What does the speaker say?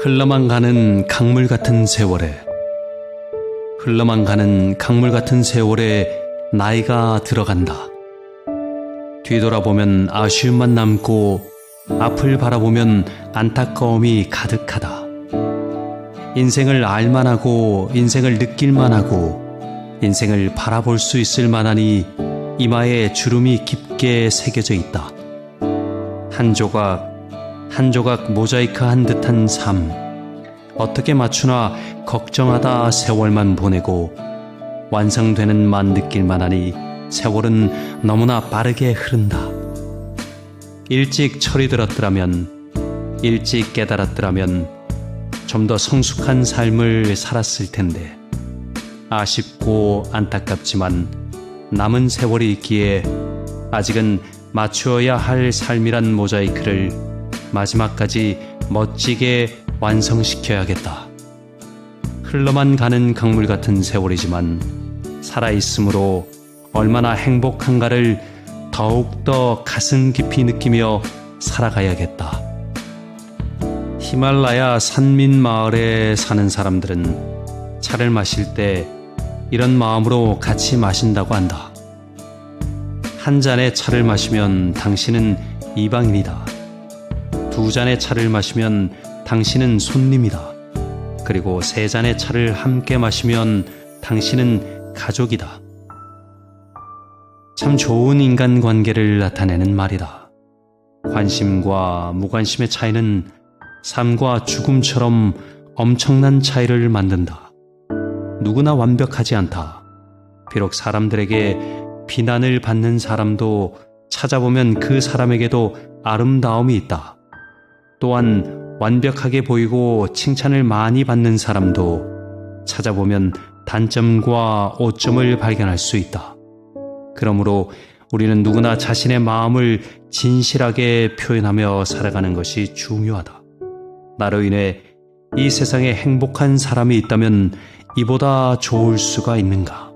흘러만 가는 강물 같은 세월에 흘러만 가는 강물 같은 세월에 나이가 들어간다. 뒤돌아보면 아쉬움만 남고 앞을 바라보면 안타까움이 가득하다. 인생을 알만하고 인생을 느낄만하고 인생을 바라볼 수 있을 만하니 이마에 주름이 깊게 새겨져 있다. 한 조각 한 조각 모자이크 한 듯한 삶. 어떻게 맞추나 걱정하다 세월만 보내고 완성되는 만 느낄만 하니 세월은 너무나 빠르게 흐른다. 일찍 철이 들었더라면, 일찍 깨달았더라면 좀 더 성숙한 삶을 살았을 텐데. 아쉽고 안타깝지만 남은 세월이 있기에 아직은 맞추어야 할 삶이란 모자이크를 마지막까지 멋지게 완성시켜야겠다. 흘러만 가는 강물 같은 세월이지만 살아있으므로 얼마나 행복한가를 더욱더 가슴 깊이 느끼며 살아가야겠다. 히말라야 산민 마을에 사는 사람들은 차를 마실 때 이런 마음으로 같이 마신다고 한다. 한 잔의 차를 마시면 당신은 이방인이다. 두 잔의 차를 마시면 당신은 손님이다. 그리고 세 잔의 차를 함께 마시면 당신은 가족이다. 참 좋은 인간 관계를 나타내는 말이다. 관심과 무관심의 차이는 삶과 죽음처럼 엄청난 차이를 만든다. 누구나 완벽하지 않다. 비록 사람들에게 비난을 받는 사람도 찾아보면 그 사람에게도 아름다움이 있다. 또한 완벽하게 보이고 칭찬을 많이 받는 사람도 찾아보면 단점과 오점을 발견할 수 있다. 그러므로 우리는 누구나 자신의 마음을 진실하게 표현하며 살아가는 것이 중요하다. 나로 인해 이 세상에 행복한 사람이 있다면 이보다 좋을 수가 있는가?